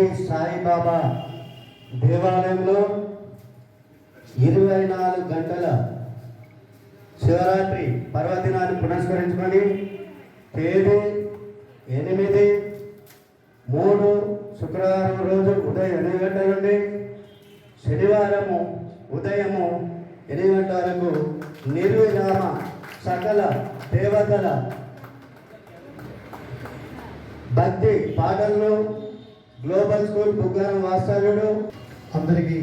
షిరిడి సాయిబాబా దేవాలయంలో ఇరవై నాలుగు గంటల శివరాత్రి పర్వదినాన్ని పురస్కరించుకొని తేదీ ఎనిమిది మూడు శుక్రవారం రోజు ఉదయం ఎనిమిది గంటల నుండి శనివారము ఉదయము ఎనిమిది గంటల వరకు నిర్విరామ సకల దేవతల భక్తి పాటల్లో గ్లోబల్ స్కూల్ బుగ్గారం వాస్తవ్యుడు అందరికీ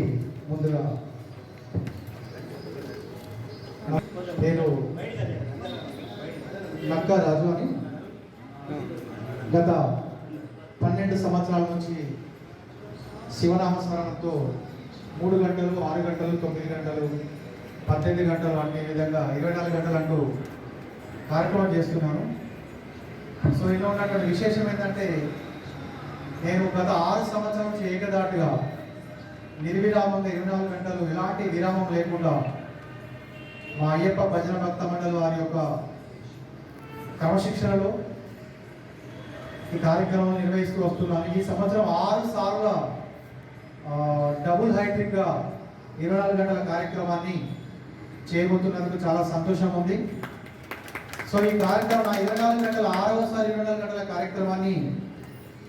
ముందుగా నేను నక్కా రాజు అని గత పన్నెండు సంవత్సరాల నుంచి శివనామస్మరణతో మూడు గంటలు ఆరు గంటలు తొమ్మిది గంటలు పద్దెనిమిది గంటలు అనే విధంగా ఇరవై నాలుగు గంటలు అంటూ కార్యక్రమం చేస్తున్నాను. సో ఇలా ఉన్నటువంటి విశేషం ఏంటంటే నేను గత ఆరు సంవత్సరం నుంచి ఏకదాటిగా నిర్విరామంగా ఇరవై నాలుగు గంటలు ఎలాంటి విరామం లేకుండా మా అయ్యప్ప భజన భక్త మండలి వారి యొక్క క్రమశిక్షణలో ఈ కార్యక్రమం నిర్వహిస్తూ వస్తున్నాను. ఈ సంవత్సరం ఆరు సార్లు డబుల్ హైట్రిక్గా ఇరవై నాలుగు గంటల కార్యక్రమాన్ని చేయబోతున్నందుకు చాలా సంతోషం ఉంది. సో ఈ కార్యక్రమం ఇరవై నాలుగు గంటల ఆరవసారి ఇరవై నాలుగు గంటల కార్యక్రమాన్ని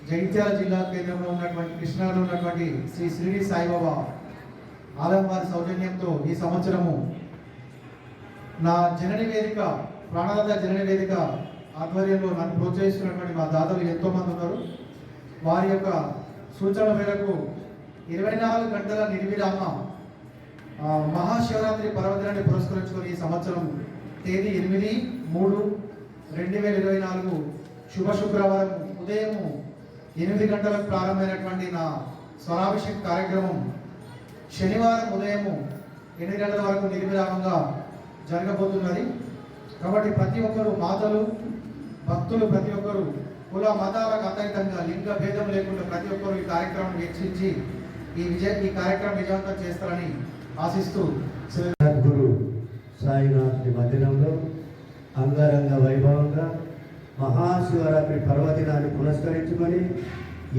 జగిత్యాల జిల్లా కేంద్రంలో ఉన్నటువంటి కృష్ణాలో ఉన్నటువంటి శ్రీ శ్రీడి సాయిబాబా ఆలయం వారి సౌజన్యంతో ఈ సంవత్సరము నా జనని వేదిక ప్రాణదాత జనని వేదిక ఆధ్వర్యంలో నన్ను ప్రోత్సహిస్తున్నటువంటి మా దాతలు ఎంతోమంది ఉన్నారు. వారి యొక్క సూచన మేరకు ఇరవై నాలుగు గంటల నిర్విరామ మహాశివరాత్రి పర్వదినాన్ని పురస్కరించుకొని ఈ సంవత్సరం తేదీ ఎనిమిది మూడు రెండు వేల ఇరవై నాలుగు శుభ శుక్రవారం ఉదయము ఎనిమిది గంటలకు ప్రారంభమైనటువంటి నా స్వరాభిషేక్ కార్యక్రమం శనివారం ఉదయము ఎనిమిది గంటల వరకు నిర్విరామంగా జరగబోతున్నది. కాబట్టి ప్రతి ఒక్కరు మాతలు భక్తులు ప్రతి ఒక్కరు కుల మతాలకు అతీతంగా లింగ భేదం లేకుండా ప్రతి ఒక్కరు ఈ కార్యక్రమం వీక్షించి ఈ విజయ ఈ కార్యక్రమం విజయవంతం చేస్తారని ఆశిస్తూ గురు సాయినాథ్ మధ్యనంలో అంగరంగ వైభవంగా మహాశివరాత్రి పర్వదినాన్ని పునస్కరించమని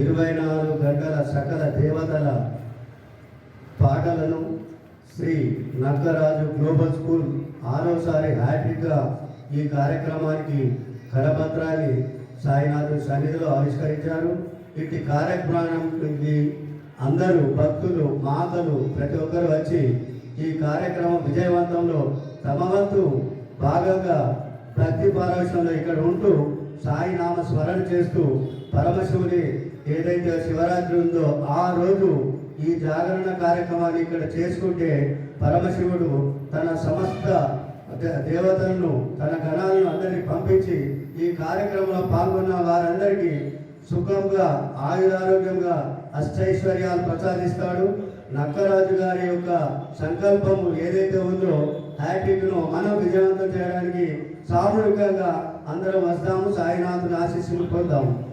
ఇరవై నాలుగు గంటల సకల దేవతల పాటలను శ్రీ నక్కరాజు గ్లోబల్ స్కూల్ ఆరోసారి హ్యాట్రిక్గా ఈ కార్యక్రమానికి కరపత్రాన్ని సాయినాథు సన్నిధిలో ఆవిష్కరించారు. ఇట్టి కార్యక్రమానికి అందరూ భక్తులు మాతలు ప్రతి ఒక్కరు వచ్చి ఈ కార్యక్రమం విజయవంతంలో తమ వంతు భాగంగా భక్తి పారవశ్యంలో ఇక్కడ ఉంటూ సాయినామ స్మరణ చేస్తూ పరమశివుని ఏదైతే శివరాత్రి ఉందో ఆ రోజు ఈ జాగరణ కార్యక్రమాన్ని ఇక్కడ చేసుకుంటే పరమశివుడు తన సమస్త దేవతలను తన గణాలను అందరినీ పంపించి ఈ కార్యక్రమంలో పాల్గొన్న వారందరికీ సుఖంగా ఆయురారోగ్యంగా అష్టైశ్వర్యాలు ప్రసాదిస్తాడు. నక్కరాజు గారి యొక్క సంకల్పము ఏదైతే ఉందో హ్యాట్రిక్ను మనం విజయవంతం చేయడానికి సామూహికంగా అందరం వస్తాము. సాయినాథుని ఆశీస్సులు పొందాము.